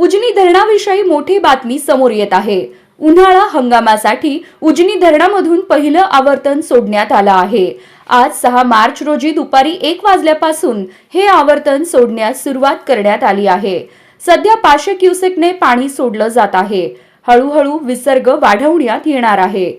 उजनी धरणाविषयी मोठी बातमी समोर येत आहे. उन्हाळा हंगामासाठी उजनी धरणामधून पहिलं आवर्तन सोडण्यात आलं आहे. आज सहा मार्च रोजी दुपारी एक वाजल्यापासून हे आवर्तन सोडण्यास सुरुवात करण्यात आली आहे. सध्या पाचशे क्युसेकने पाणी सोडलं जात आहे. हळूहळू विसर्ग वाढवण्यात येणार आहे.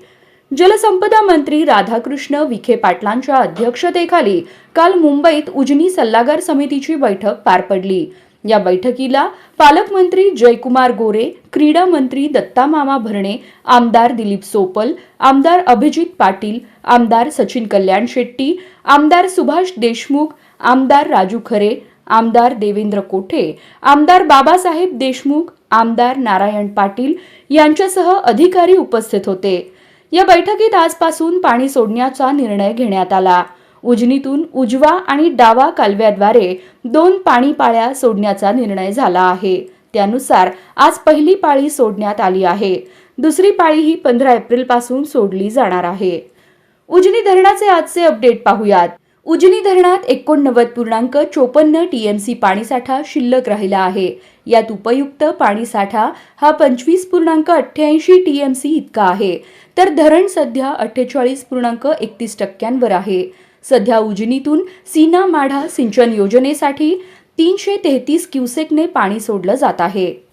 जलसंपदा मंत्री राधाकृष्ण विखे पाटलांच्या अध्यक्षतेखाली काल मुंबईत उजनी सल्लागार समितीची बैठक पार पडली. या बैठकीला पालकमंत्री जयकुमार गोरे क्रीडा मंत्री दत्तामामा भरणे आमदार दिलीप सोपल आमदार अभिजित पाटील आमदार सचिन कल्याण शेट्टी आमदार सुभाष देशमुख आमदार राजू खरे आमदार देवेंद्र कोठे आमदार बाबासाहेब देशमुख आमदार नारायण पाटील यांच्यासह अधिकारी उपस्थित होते. या बैठकीत आजपासून पाणी सोडण्याचा निर्णय घेण्यात आला. उजनीतून उजवा आणि डावा कालव्याद्वारे दोन पाणी पाळ्या सोडण्याचा निर्णय झाला आहे. त्यानुसार आज पहिली पाळी सोडण्यात आली आहे. दुसरी पाळी ही पंधरा एप्रिलपासून सोडली जाणार आहे. उजनी धरणाचे आजचे अपडेट पाहूयात. उजनी धरणात एकोणनव्वद पूर्णांक चोपन्न टीएमसी पाणीसाठा शिल्लक राहिला आहे. यात उपयुक्त पाणीसाठा हा पंचवीस पूर्णांक अठ्ठ्याऐंशी टीएमसी इतका आहे. तर धरण सध्या अठ्ठेचाळीस पूर्णांक एकतीस टक्क्यांवर आहे. सध्या उजनीतून सीना माढा सिंचन योजनेसाठी तीनशे तेहतीस क्युसेकने पाणी सोडलं जात आहे.